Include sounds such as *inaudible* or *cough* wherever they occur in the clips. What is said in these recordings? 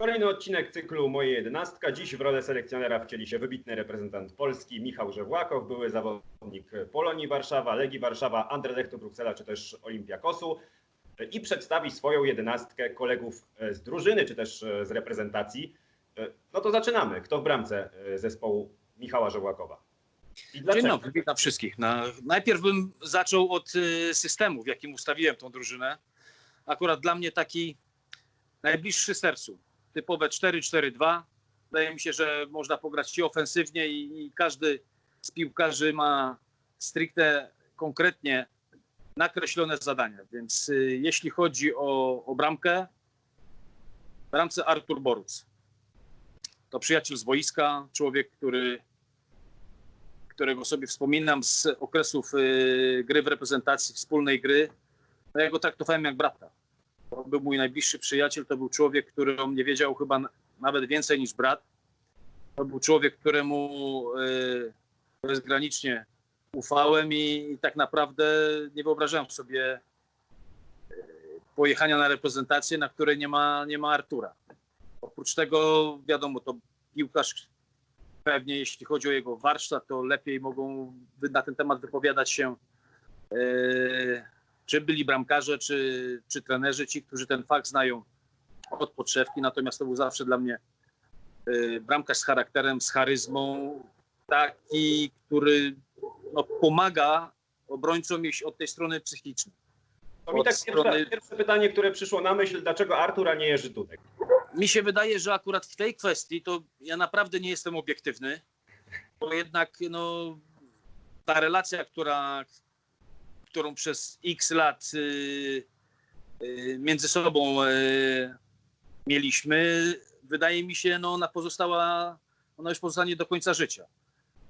Kolejny odcinek cyklu Moje Jedenastka. Dziś w rolę selekcjonera wcieli się wybitny reprezentant Polski Michał Żewłakow, były zawodnik Polonii Warszawa, Legii Warszawa, Anderlechtu Bruksela czy też Olimpiakosu i przedstawi swoją jedenastkę kolegów z drużyny czy też z reprezentacji. No to zaczynamy. Kto w bramce zespołu Michała Żewłakowa? Dzień dobry, witam wszystkich. Na, najpierw bym zaczął od systemu, w jakim ustawiłem tą drużynę. Akurat dla mnie taki najbliższy sercu. Typowe 4-4-2. Wydaje mi się, że można pograć i ofensywnie i, i każdy z piłkarzy ma stricte, konkretnie nakreślone zadania. Więc y, jeśli chodzi o, o bramkę, bramce Artur Boruc. To przyjaciel z boiska, człowiek, który którego sobie wspominam z okresów y, gry w reprezentacji, wspólnej gry, no ja go traktowałem jak brata. Był mój najbliższy przyjaciel, to był człowiek, który o mnie wiedział chyba nawet więcej niż brat. To był człowiek, któremu y, bezgranicznie ufałem i, tak naprawdę nie wyobrażałem sobie y, pojechania na reprezentację, na której nie ma, nie ma Artura. Oprócz tego, wiadomo, to piłkarz, pewnie jeśli chodzi o jego warsztat, to lepiej mogą na ten temat wypowiadać się e, czy byli bramkarze, czy, czy trenerzy, ci, którzy ten fakt znają od podszewki. Natomiast to był zawsze dla mnie e, bramkarz z charakterem, z charyzmą, taki, który no, pomaga obrońcom jeśli od tej strony psychicznej. To mi tak strony- pierwsze, pierwsze pytanie, które przyszło na myśl, dlaczego Artur, a nie Jerzy Dudek? Mi się wydaje, że akurat w tej kwestii to ja naprawdę nie jestem obiektywny, bo jednak no, ta relacja, która, którą przez x lat y, y, między sobą y, mieliśmy, wydaje mi się, no, ona pozostała, ona już pozostanie do końca życia.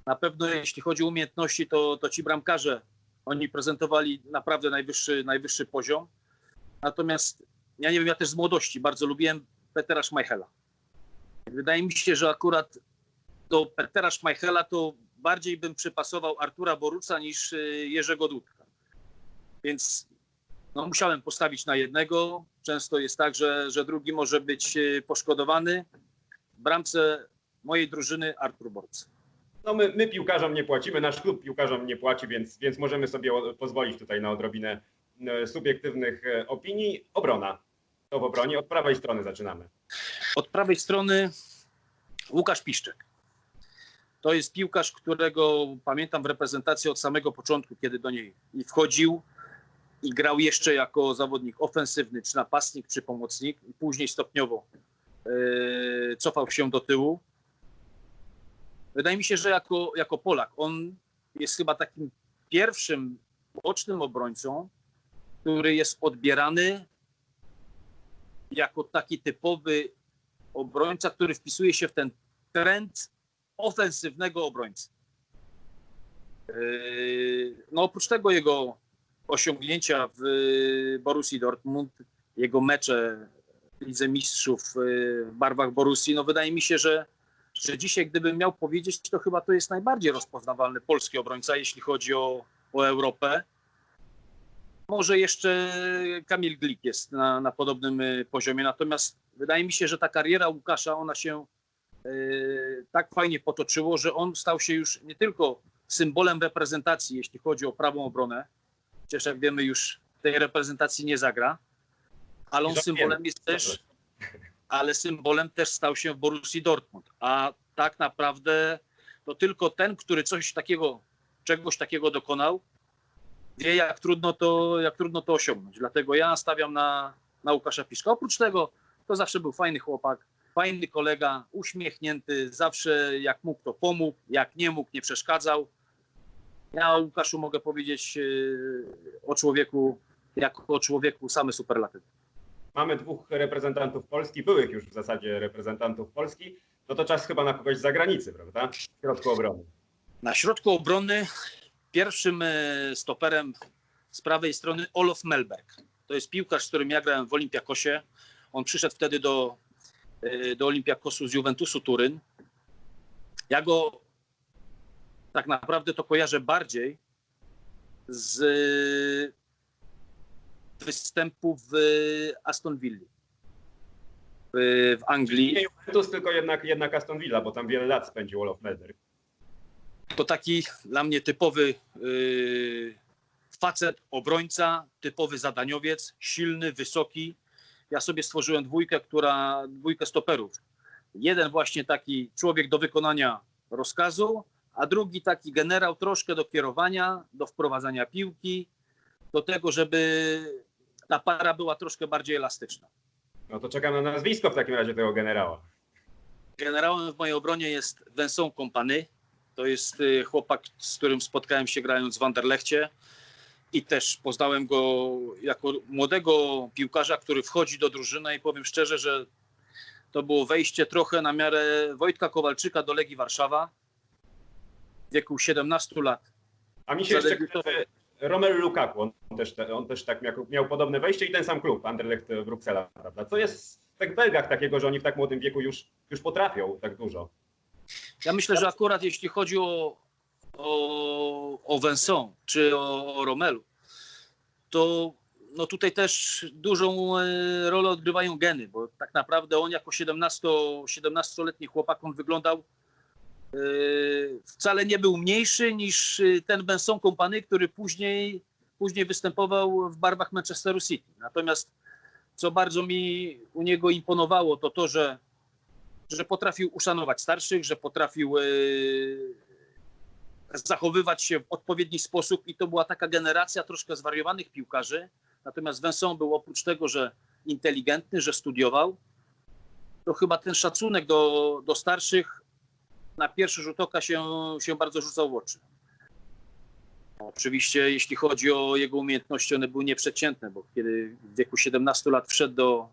Na pewno jeśli chodzi o umiejętności, to, to ci bramkarze, oni prezentowali naprawdę najwyższy, najwyższy poziom. Natomiast ja nie wiem, ja też z młodości bardzo lubiłem Petera Schmeichela. Wydaje mi się, że akurat do Petera Schmeichela to bardziej bym przypasował Artura Boruca niż Jerzego Dudka. Więc no, musiałem postawić na jednego. Często jest tak, że, że drugi może być y, poszkodowany. W bramce mojej drużyny Artur Boruc. No my, my piłkarzom nie płacimy, nasz klub piłkarzom nie płaci, więc, więc możemy sobie pozwolić tutaj na odrobinę e, subiektywnych e, opinii. Obrona. To w obronie. Od prawej strony zaczynamy. Od prawej strony Łukasz Piszczek. To jest piłkarz, którego pamiętam w reprezentacji od samego początku, kiedy do niej wchodził i grał jeszcze jako zawodnik ofensywny, czy napastnik, czy pomocnik, później stopniowo e, cofał się do tyłu. Wydaje mi się, że jako, jako Polak on jest chyba takim pierwszym bocznym obrońcą, który jest odbierany jako taki typowy obrońca, który wpisuje się w ten trend ofensywnego obrońcy. Yy, No oprócz tego jego osiągnięcia w Borussii Dortmund, jego mecze w Lidze Mistrzów yy, w barwach Borussii, no wydaje mi się, że, że dzisiaj gdybym miał powiedzieć, to chyba to jest najbardziej rozpoznawalny polski obrońca, jeśli chodzi o, o Europę. Może jeszcze Kamil Glik jest na, na podobnym y, poziomie, natomiast wydaje mi się, że ta kariera Łukasza, ona się y, tak fajnie potoczyło, że on stał się już nie tylko symbolem reprezentacji, jeśli chodzi o prawą obronę, chociaż jak wiemy już w tej reprezentacji nie zagra, ale on symbolem jest też, ale symbolem też stał się w Borussii Dortmund, a tak naprawdę to tylko ten, który coś takiego, czegoś takiego dokonał, wie jak trudno to, jak trudno to osiągnąć. Dlatego ja stawiam na, na Łukasza Piszka. Oprócz tego to zawsze był fajny chłopak, fajny kolega, uśmiechnięty, zawsze jak mógł to pomógł, jak nie mógł nie przeszkadzał. Ja o Łukaszu mogę powiedzieć yy, o człowieku, jako o człowieku same superlatywy. Mamy dwóch reprezentantów Polski, byłych już w zasadzie reprezentantów Polski. No to czas chyba na kogoś z zagranicy, prawda? W środku obrony. Na środku obrony pierwszym e, stoperem z prawej strony Olof Melberg. To jest piłkarz, z którym ja grałem w Olimpiakosie. On przyszedł wtedy do, e, do Olimpiakosu z Juventusu Turyn. Ja go tak naprawdę to kojarzę bardziej z występu w Aston Villa. w, w Anglii. Nie Juventus, tylko jednak, jednak Aston Villa, bo tam wiele lat spędził Olof Melder. To taki dla mnie typowy yy, facet, obrońca, typowy zadaniowiec, silny, wysoki. Ja sobie stworzyłem dwójkę, która, dwójkę stoperów. Jeden właśnie taki człowiek do wykonania rozkazu, a drugi taki generał troszkę do kierowania, do wprowadzania piłki, do tego, żeby ta para była troszkę bardziej elastyczna. No to czekam na nazwisko w takim razie tego generała. Generałem w mojej obronie jest Vincent Kompany. To jest y, chłopak, z którym spotkałem się grając w Anderlechcie i też poznałem go jako młodego piłkarza, który wchodzi do drużyny i powiem szczerze, że to było wejście trochę na miarę Wojtka Kowalczyka do Legii Warszawa w wieku 17 lat. A mi się jeszcze kojarzy Romelu Lukaku, on też, on też tak miał, miał podobne wejście i ten sam klub, Anderlecht Bruksela, prawda? Co jest w tych Belgach takiego, że oni w tak młodym wieku już, już potrafią tak dużo? Ja myślę, że akurat jeśli chodzi o, o, o Vincent czy o, o Romelu, to no tutaj też dużą e, rolę odgrywają geny, bo tak naprawdę on jako 17, 17-letni chłopak, on wyglądał wcale nie był mniejszy niż e, ten Vincent Kompany, który później, później występował w barwach Manchesteru City. Natomiast co bardzo mi u niego imponowało, to to, że że potrafił uszanować starszych, że potrafił e, zachowywać się w odpowiedni sposób i to była taka generacja troszkę zwariowanych piłkarzy. Natomiast Vincent był oprócz tego, że inteligentny, że studiował, to chyba ten szacunek do, do starszych na pierwszy rzut oka się, się bardzo rzucał w oczy. Oczywiście jeśli chodzi o jego umiejętności, one były nieprzeciętne, bo kiedy w wieku 17 lat wszedł do,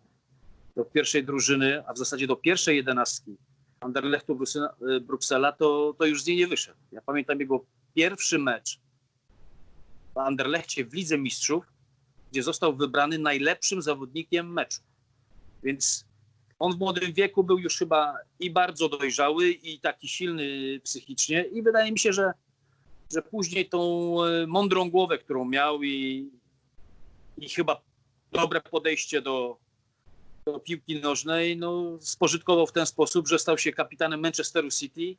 do pierwszej drużyny, a w zasadzie do pierwszej jedenastki Anderlechtu Brusela, Bruksela, to, to już z niej nie wyszedł. Ja pamiętam jego pierwszy mecz w Anderlechcie w Lidze Mistrzów, gdzie został wybrany najlepszym zawodnikiem meczu. Więc on w młodym wieku był już chyba i bardzo dojrzały, i taki silny psychicznie, i wydaje mi się, że, że później tą e, mądrą głowę, którą miał, i, i chyba dobre podejście do, do piłki nożnej, no, spożytkował w ten sposób, że stał się kapitanem Manchesteru City,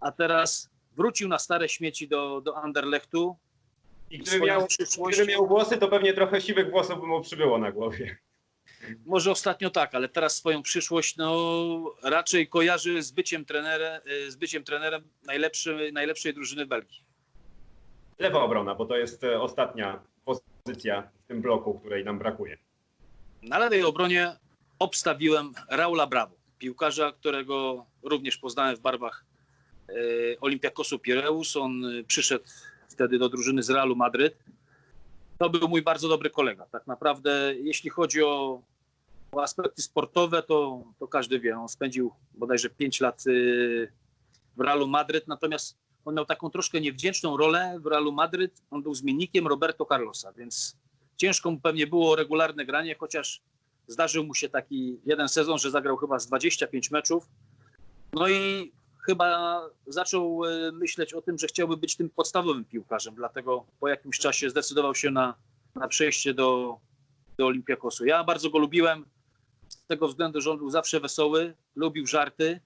a teraz wrócił na stare śmieci do, do Anderlechtu. I gdyby miał, gdyby miał włosy, to pewnie trochę siwych włosów by mu przybyło na głowie. Może ostatnio tak, ale teraz swoją przyszłość no, raczej kojarzy z byciem, trenerem, z byciem trenerem najlepszy, najlepszej drużyny Belgii. Lewa obrona, bo to jest e, ostatnia pozycja w tym bloku, której nam brakuje. Na lewej obronie obstawiłem Raula Bravo, piłkarza, którego również poznałem w barwach e, Olympiakosu Pireus. On e, przyszedł wtedy do drużyny z Realu Madryt. To był mój bardzo dobry kolega. Tak naprawdę, jeśli chodzi o aspekty sportowe, to, to każdy wie. On spędził bodajże 5 lat e, w Realu Madryt, natomiast on miał taką troszkę niewdzięczną rolę w Realu Madryt. On był zmiennikiem Roberto Carlosa, więc ciężko mu pewnie było regularne granie, chociaż zdarzył mu się taki jeden sezon, że zagrał chyba z 25 meczów. No i chyba zaczął e, myśleć o tym, że chciałby być tym podstawowym piłkarzem, dlatego po jakimś czasie zdecydował się na, na przejście do, do Olimpiakosu. Ja bardzo go lubiłem tego względu, że on był zawsze wesoły, lubił żarty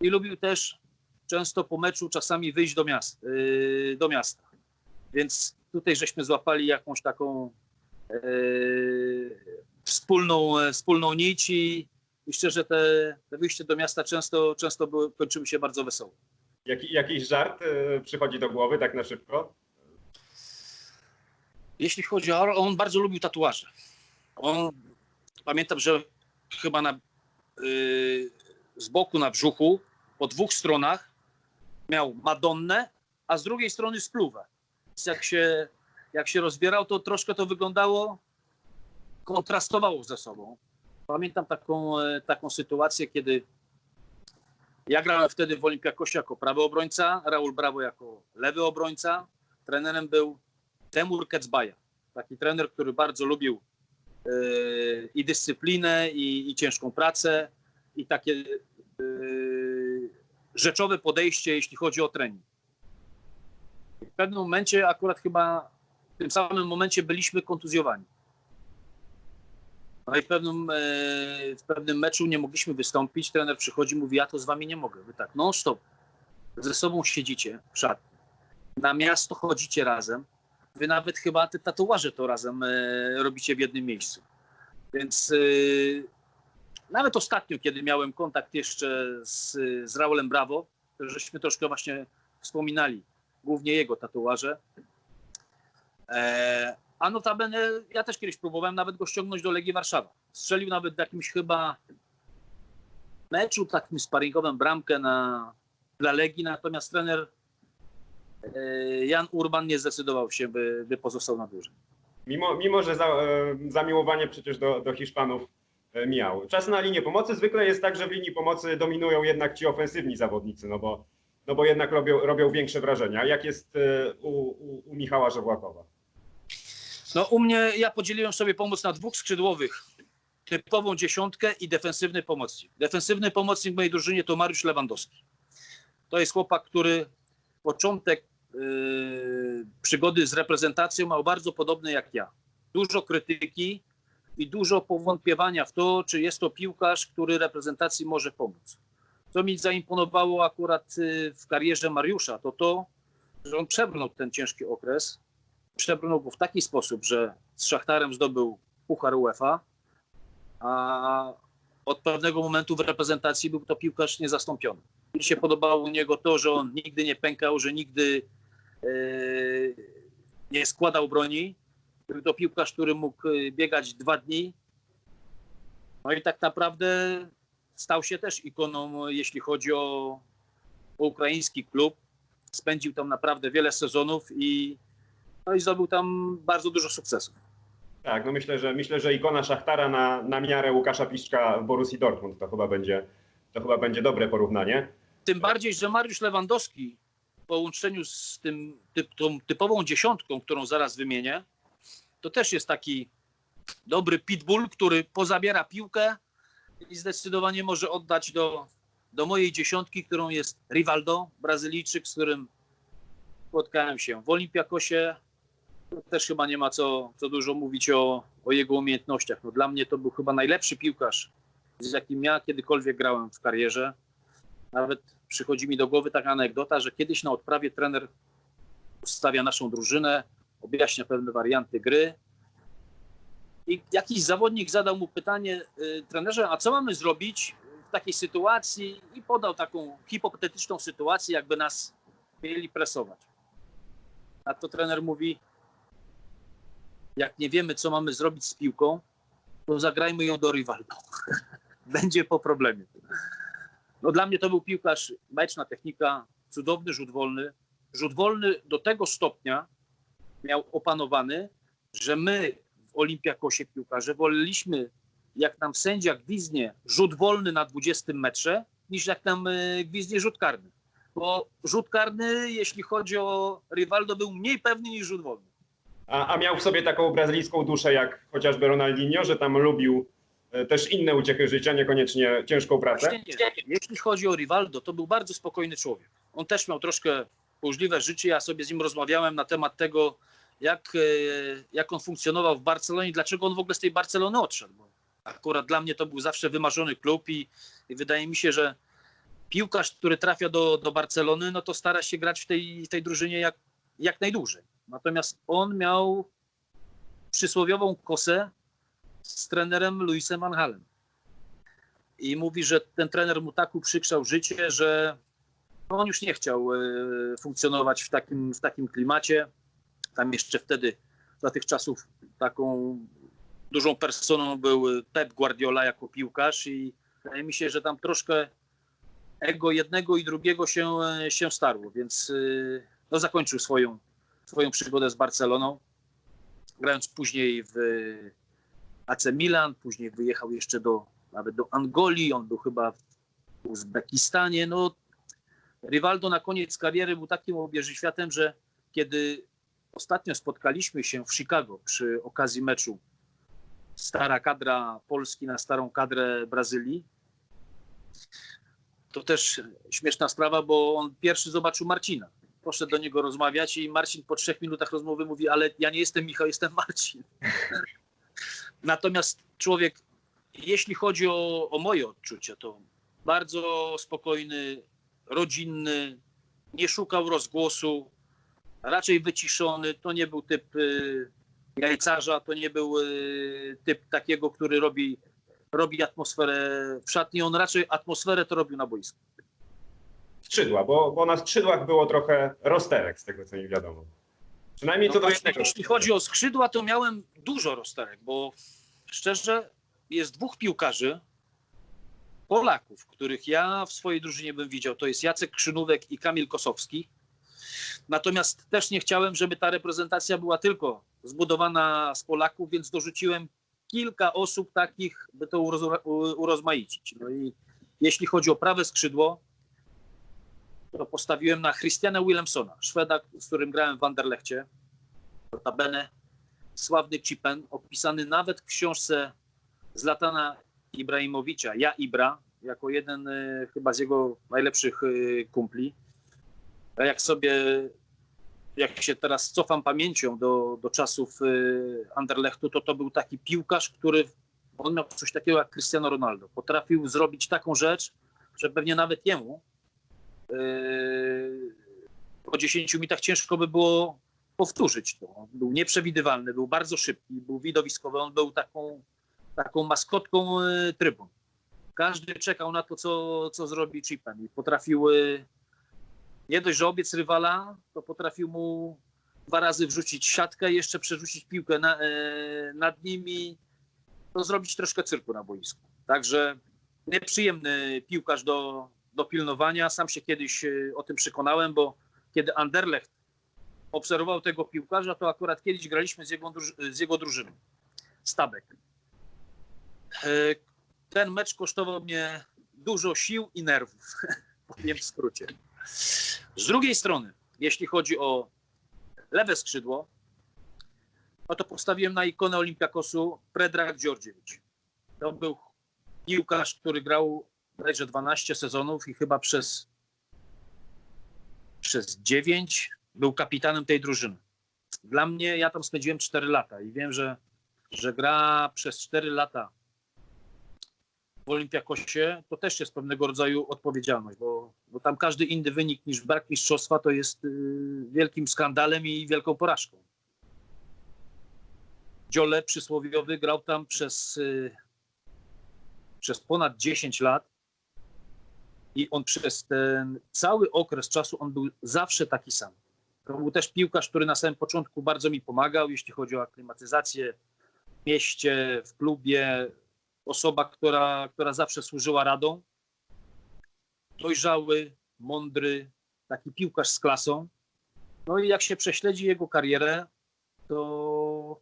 i lubił też często po meczu czasami wyjść do, miast, yy, do miasta. Więc tutaj żeśmy złapali jakąś taką e, wspólną, wspólną nić i, i szczerze te, te wyjście do miasta często, często były, kończyły się bardzo wesoło. Jaki, jakiś żart e, przychodzi do głowy tak na szybko? Jeśli chodzi o on bardzo lubił tatuaże. On pamiętam, że chyba na, y, z boku na brzuchu po dwóch stronach miał Madonnę, a z drugiej strony spluwę. Więc jak się, jak się rozbierał, to troszkę to wyglądało, kontrastowało ze sobą. Pamiętam taką, e, taką sytuację, kiedy ja grałem wtedy w Olimpiakosie jako prawy obrońca, Raul Bravo jako lewy obrońca. Trenerem był Temur Kecbaja. Taki trener, który bardzo lubił i dyscyplinę, i, i ciężką pracę, i takie e, rzeczowe podejście, jeśli chodzi o trening. W pewnym momencie, akurat chyba w tym samym momencie byliśmy kontuzjowani. No i w pewnym, e, w pewnym meczu nie mogliśmy wystąpić. Trener przychodzi, mówi: Ja to z wami nie mogę. Wy tak, non stop. Ze sobą siedzicie w szatni. Na miasto chodzicie razem. Wy nawet chyba te tatuaże to razem e, robicie w jednym miejscu. Więc e, nawet ostatnio, kiedy miałem kontakt jeszcze z, z Raulem Bravo, żeśmy troszkę właśnie wspominali głównie jego tatuaże. E, a notabene ja też kiedyś próbowałem nawet go ściągnąć do Legii Warszawa. Strzelił nawet w jakimś chyba meczu takim sparingowym bramkę na, dla Legii, natomiast trener Jan Urban nie zdecydował się, by, by pozostał na dłużej. Mimo, mimo że za, e, zamiłowanie przecież do, do Hiszpanów e, miał. Czas na linię pomocy zwykle jest tak, że w linii pomocy dominują jednak ci ofensywni zawodnicy, no bo, no bo jednak robią, robią większe wrażenia. Jak jest e, u, u, u Michała Żewłakowa? No u mnie ja podzieliłem sobie pomoc na dwóch skrzydłowych. Typową dziesiątkę i defensywny pomocnik. Defensywny pomocnik w mojej drużynie to Mariusz Lewandowski. To jest chłopak, który początek przygody z reprezentacją miał bardzo podobny jak ja. Dużo krytyki i dużo powątpiewania w to, czy jest to piłkarz, który reprezentacji może pomóc. Co mi zaimponowało akurat yy, w karierze Mariusza, to to, że on przebrnął ten ciężki okres, przebrnął go w taki sposób, że z Szachtarem zdobył Puchar UEFA, a od pewnego momentu w reprezentacji był to piłkarz niezastąpiony. Mi się podobało u niego to, że on nigdy nie pękał, że nigdy nie składał broni. Był to piłkarz, który mógł e, biegać dwa dni. No i tak naprawdę stał się też ikoną, jeśli chodzi o, o ukraiński klub. Spędził tam naprawdę wiele sezonów i, no i zdobył tam bardzo dużo sukcesów. Tak, no myślę, że myślę, że ikona Szachtara na, na miarę Łukasza Piszczka w Borussii Dortmund to chyba będzie, to chyba będzie dobre porównanie. Tym bardziej, że Mariusz Lewandowski połączeniu z tym, typ, tą typową dziesiątką, którą zaraz wymienię, to też jest taki dobry pitbull, który pozabiera piłkę i zdecydowanie może oddać do, do mojej dziesiątki, którą jest Rivaldo, Brazylijczyk, z którym spotkałem się w Olimpiakosie. Też chyba nie ma co, co dużo mówić o, o jego umiejętnościach. No, dla mnie to był chyba najlepszy piłkarz, z jakim ja kiedykolwiek grałem w karierze. Nawet przychodzi mi do głowy taka anegdota, że kiedyś na odprawie trener ustawia naszą drużynę, objaśnia pewne warianty gry. I jakiś zawodnik zadał mu pytanie, y, trenerze, a co mamy zrobić w takiej sytuacji? I podał taką hipotetyczną sytuację, jakby nas mieli presować. A to trener mówi, jak nie wiemy, co mamy zrobić z piłką, to zagrajmy ją do Rivaldo. *laughs* Będzie po problemie. No dla mnie to był piłkarz, bajeczna technika, cudowny rzut wolny. Rzut wolny do tego stopnia miał opanowany, że my w Olimpiakosie piłkarze woleliśmy, jak nam sędzia gwizdnie rzut wolny na 20 metrze, niż jak nam e, gwizdnie rzut karny. Bo rzut karny, jeśli chodzi o Rivaldo, był mniej pewny niż rzut wolny. A, a miał w sobie taką brazylijską duszę jak chociażby Ronaldinho, że tam lubił też inne uciechy życia, niekoniecznie ciężką pracę. Jeśli chodzi o Rivaldo, to był bardzo spokojny człowiek. On też miał troszkę burzliwe życie. Ja sobie z nim rozmawiałem na temat tego, jak, e, jak on funkcjonował w Barcelonie, dlaczego on w ogóle z tej Barcelony odszedł. Bo akurat dla mnie to był zawsze wymarzony klub i, i wydaje mi się, że piłkarz, który trafia do, do Barcelony, no to stara się grać w tej, tej drużynie jak, jak najdłużej. Natomiast on miał przysłowiową kosę z trenerem Luisem Van Halem. I mówi, że ten trener mu tak uprzykrzał życie, że on już nie chciał e, funkcjonować w takim, w takim klimacie. Tam jeszcze wtedy, za tych czasów, taką dużą personą był Pep Guardiola jako piłkarz i wydaje mi się, że tam troszkę ego jednego i drugiego się, e, się starło, więc e, no, zakończył swoją, swoją przygodę z Barceloną, grając później w AC Milan, później wyjechał jeszcze do, nawet do Angolii, on był chyba w Uzbekistanie. No, Rivaldo na koniec kariery był takim obieży światem, że kiedy ostatnio spotkaliśmy się w Chicago przy okazji meczu stara kadra Polski na starą kadrę Brazylii, to też śmieszna sprawa, bo on pierwszy zobaczył Marcina. Poszedł do niego rozmawiać i Marcin po trzech minutach rozmowy mówi, ale ja nie jestem Michał, jestem Marcin. Natomiast człowiek, jeśli chodzi o, o moje odczucia, to bardzo spokojny, rodzinny, nie szukał rozgłosu, raczej wyciszony. To nie był typ y, jajcarza, to nie był y, typ takiego, który robi, robi atmosferę w szatni. On raczej atmosferę to robił na boisku. Skrzydła, bo, bo na skrzydłach było trochę rozterek, z tego co mi wiadomo. Przynajmniej No do właśnie, jednego. jeśli chodzi o skrzydła, to miałem dużo rozterek, bo szczerze jest dwóch piłkarzy, Polaków, których ja w swojej drużynie bym widział. To jest Jacek Krzynówek i Kamil Kosowski. Natomiast też nie chciałem, żeby ta reprezentacja była tylko zbudowana z Polaków, więc dorzuciłem kilka osób takich, by to urozmaicić. No i jeśli chodzi o prawe skrzydło, to postawiłem na Christiana Williamsona, Szweda, z którym grałem w Anderlechcie. Notabene sławny Chipen, opisany nawet w książce Zlatana Ibrahimowicza, Ja Ibra, jako jeden y, chyba z jego najlepszych y, kumpli. A jak sobie, jak się teraz cofam pamięcią do, do czasów y, Anderlechtu, to to był taki piłkarz, który, on miał coś takiego jak Cristiano Ronaldo. Potrafił zrobić taką rzecz, że pewnie nawet jemu po 10 minutach ciężko by było powtórzyć to. On Był nieprzewidywalny, był bardzo szybki, był widowiskowy, on był taką, taką maskotką yy, trybun. Każdy czekał na to, co, co zrobi Chipen i potrafił yy, nie dość, że obiec rywala, to potrafił mu dwa razy wrzucić siatkę jeszcze przerzucić piłkę na, nad nimi, to zrobić troszkę cyrku na boisku. Także nieprzyjemny piłkarz do, do pilnowania. Sam się kiedyś y, o tym przekonałem, bo kiedy Anderlecht obserwował tego piłkarza, to akurat kiedyś graliśmy z jego, z jego drużyną. Stabek. E, Ten mecz kosztował mnie dużo sił i nerwów, *laughs* powiem w skrócie. Z drugiej strony, jeśli chodzi o lewe skrzydło, no to postawiłem na ikonę Olimpiakosu Predrag Dziordziewicz. To był piłkarz, który grał bodajże 12 sezonów i chyba przez, przez 9 był kapitanem tej drużyny. Dla mnie, ja tam spędziłem 4 lata i wiem, że, że gra przez 4 lata w Olimpiakosie to też jest pewnego rodzaju odpowiedzialność, bo, bo tam każdy inny wynik niż brak mistrzostwa to jest y, wielkim skandalem i wielką porażką. Dziole przysłowiowy grał tam przez, y, przez ponad 10 lat i on przez ten cały okres czasu on był zawsze taki sam. To był też piłkarz, który na samym początku bardzo mi pomagał, jeśli chodzi o aklimatyzację w mieście, w klubie. Osoba, która, która zawsze służyła radą. Dojrzały, mądry, taki piłkarz z klasą. No i jak się prześledzi jego karierę, to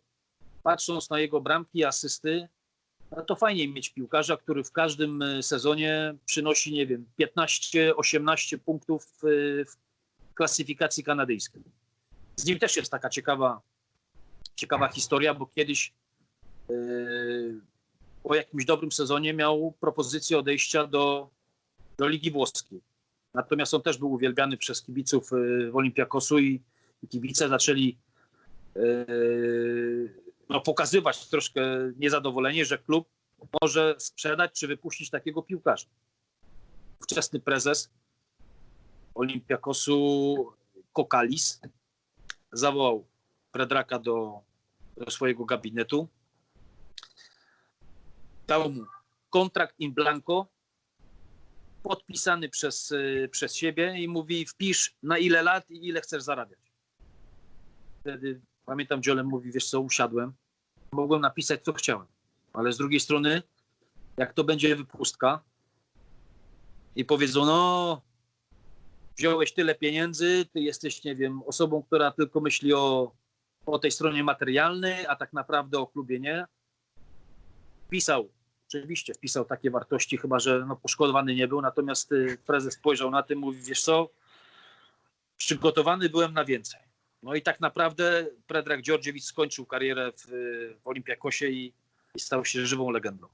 patrząc na jego bramki i asysty, no to fajnie mieć piłkarza, który w każdym e, sezonie przynosi, nie wiem, 15-18 punktów w, w klasyfikacji kanadyjskiej. Z nim też jest taka ciekawa, ciekawa historia, bo kiedyś e, po jakimś dobrym sezonie miał propozycję odejścia do, do Ligi Włoskiej. Natomiast on też był uwielbiany przez kibiców e, w Olimpiakosu i, i kibice zaczęli e, no, pokazywać troszkę niezadowolenie, że klub może sprzedać czy wypuścić takiego piłkarza. Wczesny prezes Olimpiakosu Kokalis zawołał Predraka do, do swojego gabinetu. Dał mu kontrakt in blanco podpisany przez, y, przez siebie i mówi wpisz na ile lat i ile chcesz zarabiać. Wtedy pamiętam Dziolem mówi, wiesz co, usiadłem, mogłem napisać co chciałem, ale z drugiej strony jak to będzie wypustka i powiedzą, no wziąłeś tyle pieniędzy, ty jesteś, nie wiem, osobą, która tylko myśli o, o tej stronie materialnej, a tak naprawdę o klubie nie. Pisał, oczywiście wpisał takie wartości, chyba że no, poszkodowany nie był, natomiast y, prezes spojrzał na tym, mówi, wiesz co, przygotowany byłem na więcej. No i tak naprawdę Predrag Dziordziewicz skończył karierę w, w Olimpiakosie i, i stał się żywą legendą.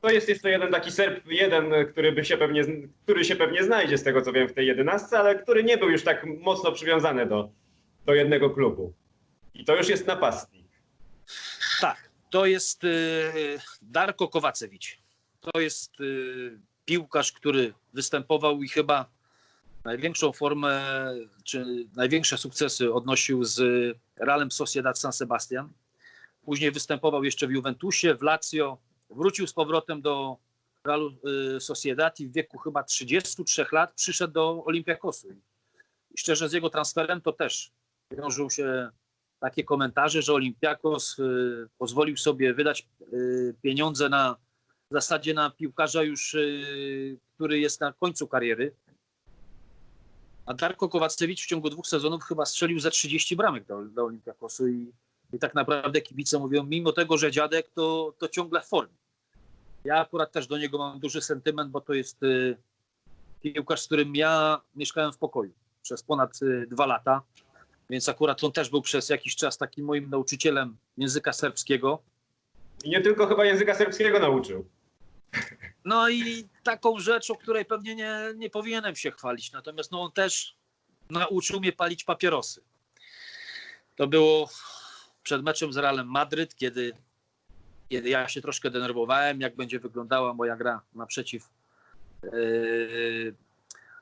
To jest jeszcze jeden taki Serb, jeden, który, by się pewnie, który się pewnie znajdzie z tego co wiem w tej jedenastce, ale który nie był już tak mocno przywiązany do, do jednego klubu. I to już jest napastnik. Tak, to jest y, Darko Kowacewicz. To jest y, piłkarz, który występował i chyba największą formę, czy największe sukcesy odnosił z Realem Sociedad San Sebastian. Później występował jeszcze w Juventusie, w Lazio. Wrócił z powrotem do Realu y, Sociedad i w wieku chyba 33 lat przyszedł do Olympiakosu. I szczerze z jego transferem to też wiążą się takie komentarze, że Olympiakos y, pozwolił sobie wydać y, pieniądze na w zasadzie na piłkarza już, który jest na końcu kariery. A Darko Kowacewicz w ciągu dwóch sezonów chyba strzelił za 30 bramek do, do Olympiakosu i, i tak naprawdę kibice mówią, mimo tego, że dziadek, to, to ciągle w formie. Ja akurat też do niego mam duży sentyment, bo to jest y, piłkarz, z którym ja mieszkałem w pokoju przez ponad y, dwa lata. Więc akurat on też był przez jakiś czas takim moim nauczycielem języka serbskiego. I nie tylko chyba języka serbskiego nauczył. No i taką rzecz, o której pewnie nie, nie powinienem się chwalić. Natomiast no on też nauczył mnie palić papierosy. To było przed meczem z Realem Madryt, kiedy, kiedy ja się troszkę denerwowałem, jak będzie wyglądała moja gra naprzeciw yy,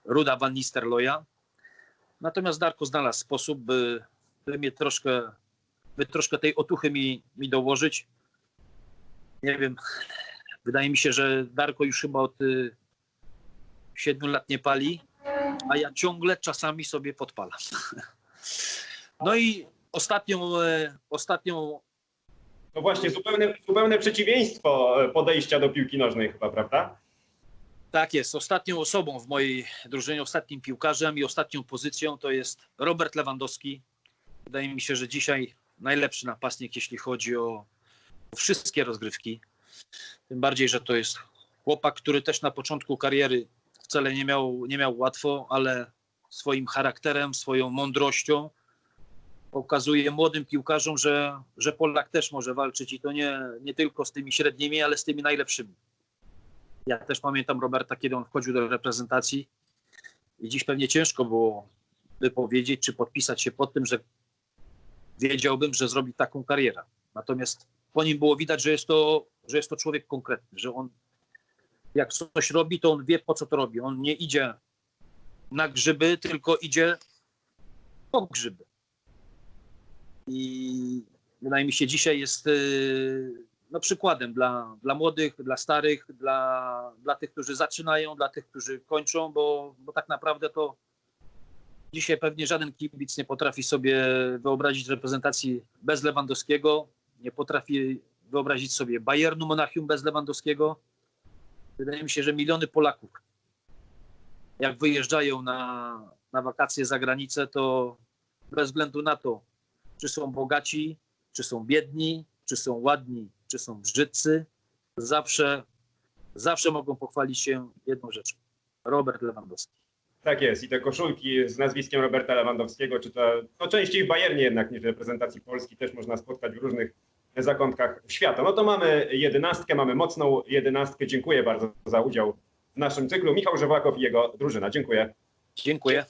Ruda Van Nistelrooya. Natomiast Darko znalazł sposób, by, by mnie troszkę, by troszkę tej otuchy mi, mi dołożyć. Nie wiem, wydaje mi się, że Darko już chyba od y, 7 lat nie pali, a ja ciągle czasami sobie podpalam. *laughs* No i ostatnią, e, ostatnią No właśnie, zupełne, zupełne przeciwieństwo e, podejścia do piłki nożnej chyba, prawda? Tak jest. Ostatnią osobą w mojej drużynie, ostatnim piłkarzem i ostatnią pozycją to jest Robert Lewandowski. Wydaje mi się, że dzisiaj najlepszy napastnik, jeśli chodzi o wszystkie rozgrywki. Tym bardziej, że to jest chłopak, który też na początku kariery wcale nie miał, nie miał łatwo, ale swoim charakterem, swoją mądrością pokazuje młodym piłkarzom, że, że Polak też może walczyć i to nie, nie tylko z tymi średnimi, ale z tymi najlepszymi. Ja też pamiętam Roberta, kiedy on wchodził do reprezentacji i dziś pewnie ciężko było by powiedzieć, czy podpisać się pod tym, że wiedziałbym, że zrobi taką karierę. Natomiast po nim było widać, że jest to, że jest to człowiek konkretny, że on jak coś robi, to on wie po co to robi. On nie idzie na grzyby, tylko idzie po grzyby. I wydaje mi się, dzisiaj jest yy, no, przykładem dla, dla młodych, dla starych, dla, dla tych, którzy zaczynają, dla tych, którzy kończą, bo, bo tak naprawdę to dzisiaj pewnie żaden kibic nie potrafi sobie wyobrazić reprezentacji bez Lewandowskiego, nie potrafi wyobrazić sobie Bayernu Monachium bez Lewandowskiego. Wydaje mi się, że miliony Polaków, jak wyjeżdżają na, na wakacje za granicę, to bez względu na to, czy są bogaci, czy są biedni, czy są ładni, czy są brzydcy, zawsze, zawsze mogą pochwalić się jedną rzeczą. Robert Lewandowski. Tak jest. I te koszulki z nazwiskiem Roberta Lewandowskiego, czy to no częściej w Bayernie jednak niż w reprezentacji Polski, też można spotkać w różnych zakątkach świata. No to mamy jedenastkę, mamy mocną jedenastkę. Dziękuję bardzo za udział w naszym cyklu. Michał Żewłakow i jego drużyna. Dziękuję. Dziękuję.